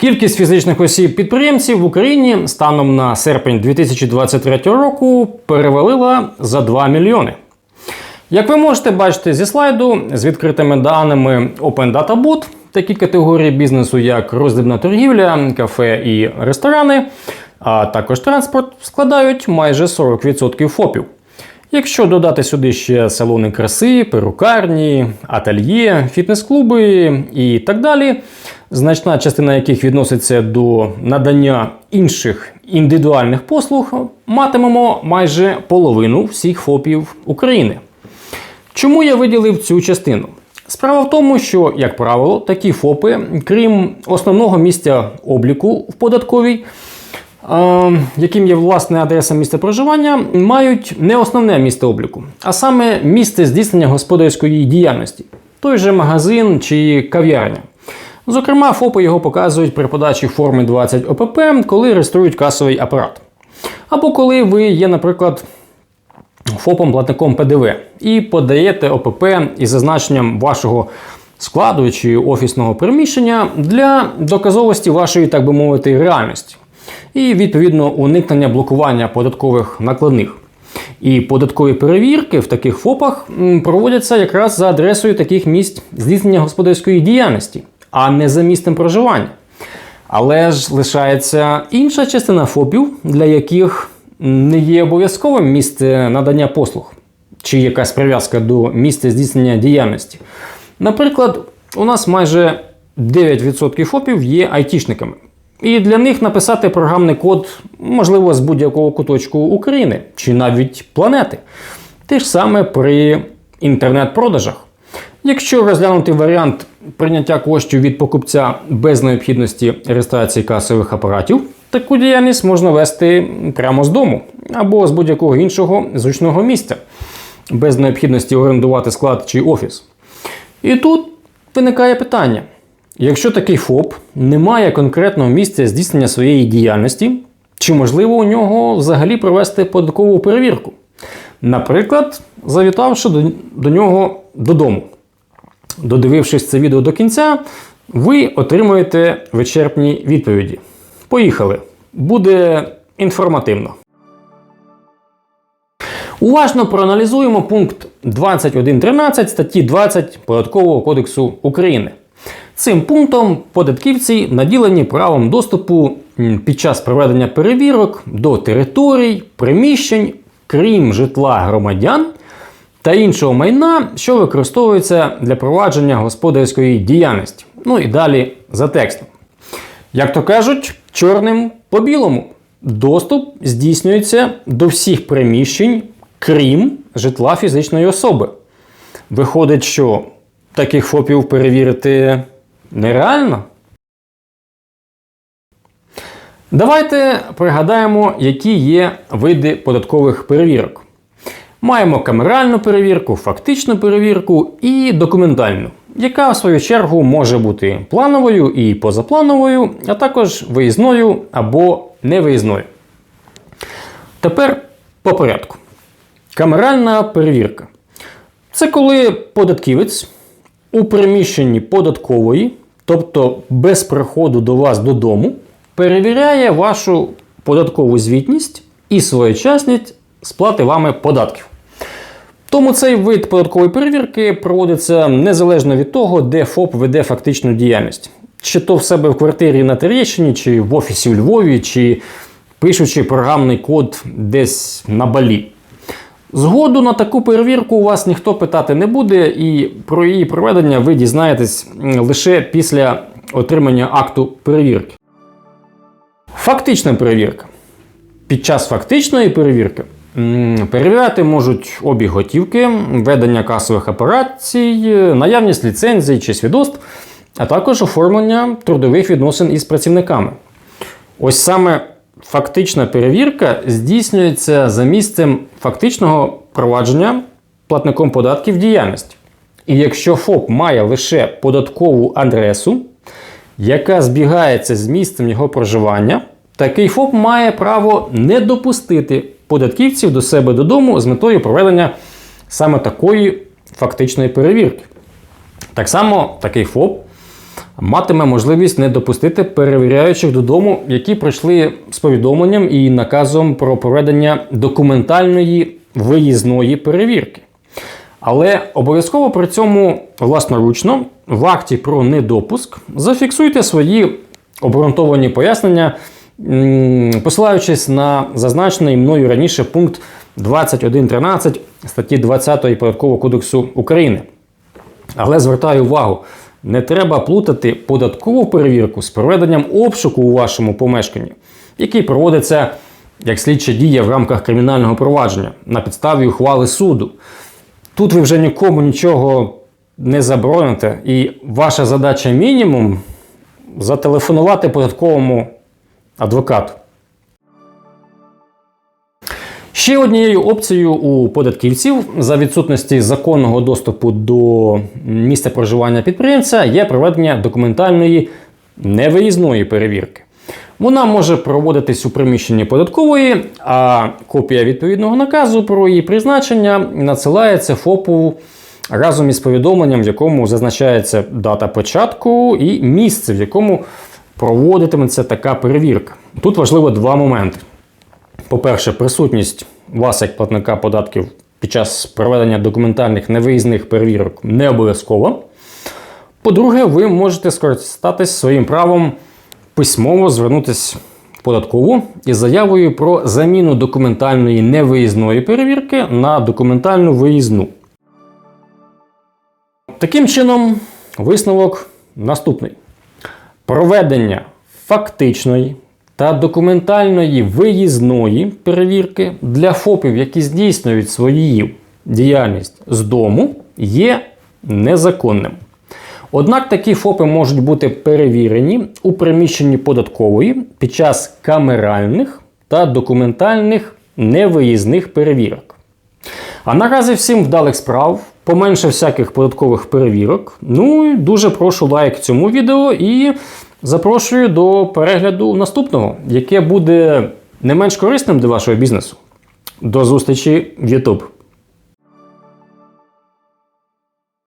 Кількість фізичних осіб підприємців в Україні станом на серпень 2023 року перевалила за 2 мільйони. Як ви можете бачити зі слайду, з відкритими даними Open Data Bot, такі категорії бізнесу, як роздрібна торгівля, кафе і ресторани, а також транспорт, складають майже 40% ФОПів. Якщо додати сюди ще салони краси, перукарні, ательє, фітнес-клуби і так далі, значна частина яких відноситься до надання інших індивідуальних послуг, матимемо майже половину всіх ФОПів України. Чому я виділив цю частину? Справа в тому, що, як правило, такі ФОПи, крім основного місця обліку в податковій, яким є власне адреса місця проживання, мають не основне місце обліку, а саме місце здійснення господарської діяльності, той же магазин чи кав'ярня. Зокрема, ФОПи його показують при подачі форми 20 ОПП, коли реєструють касовий апарат. Або коли ви є, наприклад, ФОПом платником ПДВ і подаєте ОПП із зазначенням вашого складу чи офісного приміщення для доказовості вашої, так би мовити, реальності. І відповідно уникнення блокування податкових накладних. І податкові перевірки в таких ФОПах проводяться якраз за адресою таких місць здійснення господарської діяльності, а не за місцем проживання. Але ж лишається інша частина ФОПів, для яких не є обов'язковим місце надання послуг чи якась прив'язка до місця здійснення діяльності. Наприклад, у нас майже 9% ФОПів є айтішниками. І для них написати програмний код можливо з будь-якого куточку України чи навіть планети. Те ж саме при інтернет-продажах. Якщо розглянути варіант прийняття коштів від покупця без необхідності реєстрації касових апаратів, таку діяльність можна вести прямо з дому або з будь-якого іншого зручного місця, без необхідності орендувати склад чи офіс. І тут виникає питання: якщо такий ФОП не має конкретного місця здійснення своєї діяльності, чи можливо у нього взагалі провести податкову перевірку? Наприклад, завітавши до, до нього додому. Додивившись це відео до кінця, ви отримуєте вичерпні відповіді. Поїхали! Буде інформативно. Уважно проаналізуємо пункт 21.13 статті 20 Податкового кодексу України. Цим пунктом податківці наділені правом доступу під час проведення перевірок до територій, приміщень, крім житла громадян та іншого майна, що використовується для провадження господарської діяльності. Ну і далі за текстом. Як то кажуть, чорним по білому. Доступ здійснюється до всіх приміщень, крім житла фізичної особи. Виходить, що таких ФОПів перевірити нереально. Давайте пригадаємо, які є види податкових перевірок. Маємо камеральну перевірку, фактичну перевірку і документальну, яка в свою чергу може бути плановою і позаплановою, а також виїзною або невиїзною. Тепер по порядку. Камеральна перевірка. Це коли податківець у приміщенні податкової, тобто без приходу до вас додому, перевіряє вашу податкову звітність і своєчасність сплати вами податків. Тому цей вид податкової перевірки проводиться незалежно від того, де ФОП веде фактичну діяльність. Чи то в себе в квартирі на Терещині, чи в офісі у Львові, чи пишучи програмний код десь на балі. Згоду на таку перевірку у вас ніхто питати не буде, і про її проведення ви дізнаєтесь лише після отримання акту перевірки. Фактична перевірка. Під час фактичної перевірки перевіряти можуть обіг готівки, ведення касових операцій, наявність ліцензій чи свідоцтв, а також оформлення трудових відносин із працівниками. Ось саме фактична перевірка здійснюється за місцем фактичного провадження платником податків діяльності. І якщо ФОП має лише податкову адресу, яка збігається з місцем його проживання, такий ФОП має право не допустити податківців до себе додому з метою проведення саме такої фактичної перевірки. Так само такий ФОП матиме можливість не допустити перевіряючих додому, які прийшли з повідомленням і наказом про проведення документальної виїзної перевірки. Але обов'язково при цьому власноручно в акті про недопуск зафіксуйте свої обґрунтовані пояснення, посилаючись на зазначений мною раніше пункт 21.13 статті 20 Податкового кодексу України. Але звертаю увагу, не треба плутати податкову перевірку з проведенням обшуку у вашому помешканні, який проводиться як слідча дія в рамках кримінального провадження на підставі ухвали суду. Тут ви вже нікому нічого не забороните, і ваша задача мінімум зателефонувати податковому адвокату. Ще однією опцією у податківців за відсутності законного доступу до місця проживання підприємця є проведення документальної невиїзної перевірки. Вона може проводитись у приміщенні податкової, а копія відповідного наказу про її призначення надсилається ФОПу разом із повідомленням, в якому зазначається дата початку і місце, в якому проводитиметься така перевірка. Тут важливо два моменти. По-перше, присутність вас як платника податків під час проведення документальних невиїзних перевірок не обов'язкова. По-друге, ви можете скористатись своїм правом письмово звернутися в податкову із заявою про заміну документальної невиїзної перевірки на документальну виїзну. Таким чином, висновок наступний: проведення фактичної та документальної виїзної перевірки для ФОПів, які здійснюють свою діяльність з дому, є незаконним. Однак такі ФОПи можуть бути перевірені у приміщенні податкової під час камеральних та документальних невиїзних перевірок. А наразі всім вдалих справ, поменше всяких податкових перевірок. Ну і дуже прошу лайк цьому відео і запрошую до перегляду наступного, яке буде не менш корисним для вашого бізнесу. До зустрічі в YouTube!